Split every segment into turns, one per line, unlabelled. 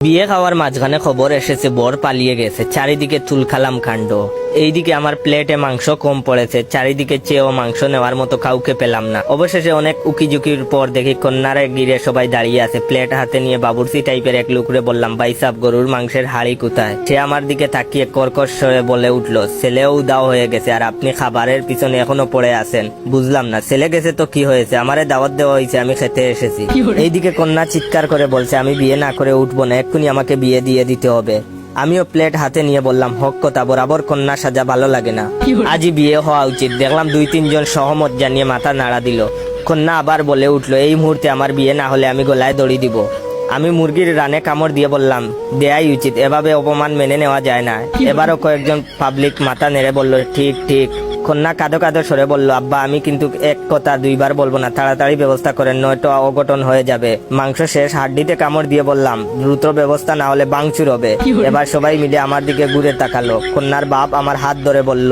বিয়ে খাওয়ার মাঝখানে খবর এসেছে বর পালিয়ে গেছে। চারিদিকে তুলখালাম কাণ্ড এইদিকে আমার প্লেটে মাংস কম পড়েছে। চারিদিকে চেয়েও মাংস নেওয়ার মতো কাউকে পেলাম না। অবশেষে অনেক উকিঝুঁকির পর দেখি কন্যারে গিরে সবাই দাঁড়িয়ে আছে। প্লেট হাতে নিয়ে বাবুর্চি টাইপের এক লুকরে বললাম বাইসাব গরুর মাংসের হাড়ি কোথায়? সে আমার দিকে তাকিয়ে কর্কশ স্বরে বলে উঠল ছেলেও দাও হয়ে গেছে আর আপনি খাবারের পিছনে এখনও পড়ে আছেন। বুঝলাম না ছেলে গেছে তো কি হয়েছে? আমারে দাওয়াত দেওয়া হয়েছে আমি খেতে এসেছি। এইদিকে কন্যা চিৎকার করে বলছে আমি বিয়ে না করে উঠবো না এক্ষুনি আমাকে বিয়ে দিয়ে দিতে হবে। আমিও প্লেট হাতে নিয়ে বললাম হক কথা বরাবর কন্যা সাজা ভালো লাগে না। আজই বিয়ে হওয়া উচিত। দেখলাম দুই তিনজন সহমত জানিয়ে মাথা নাড়া দিল। কন্যা আবার বলে উঠল এই মুহূর্তে আমার বিয়ে না হলে আমি গলায় দড়ি দিব। আমি মুরগির রানে কামড় দিয়ে বললাম দেয়াই উচিত এভাবে অপমান মেনে নেওয়া যায় না। এবারও কয়েকজন পাবলিক মাথা নেড়ে বলল ঠিক ঠিক। কন্যা কাঁদো কাঁদো সরে বলল আব্বা আমি কিন্তু এক কথা দুইবার বলব না। তাড়াতাড়ি ব্যবস্থা করেন নয়তো অঘটন হয়ে যাবে। মাংস শেষ হাড্ডিতে কামড় দিয়ে বললাম দ্রুত ব্যবস্থা না হলে বাংচুর হবে। এবার সবাই মিলে আমার দিকে ঘুরে তাকালো। কন্যার বাপ আমার হাত ধরে বলল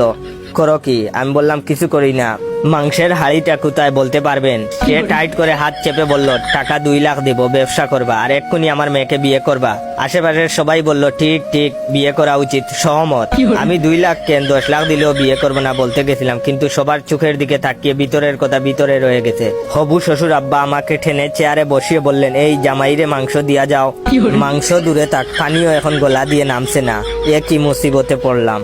করো কি? আমি বললাম, কিছু করি না। মাংসের হাড়িটা কোথায় বলতে পারবেন? সে টাইট করে হাত চেপে বলল, টাকা দুই লাখ দিব, ব্যবসা করবা, আর এক্ষুনি আমার মেয়েকে বিয়ে করবা। আশেপাশের সবাই বলল, ঠিক ঠিক, বিয়ে করা উচিত, সহমত। আমি দুই লাখ কেন, দশ লাখ দিলেও বিয়ে করব না বলতে গেছিলাম, কিন্তু সবার চোখের দিকে তাকিয়ে ভিতরের কথা ভিতরে রয়ে গেছে। হবু শ্বশুর আব্বা আমাকে ঠেনে চেয়ারে বসিয়ে বললেন, এই জামাইরে মাংস দিয়া যাও। মাংস দূরে তাক পানিও এখন গলা দিয়ে নামছে না। এ কি মুসিবতে পড়লাম।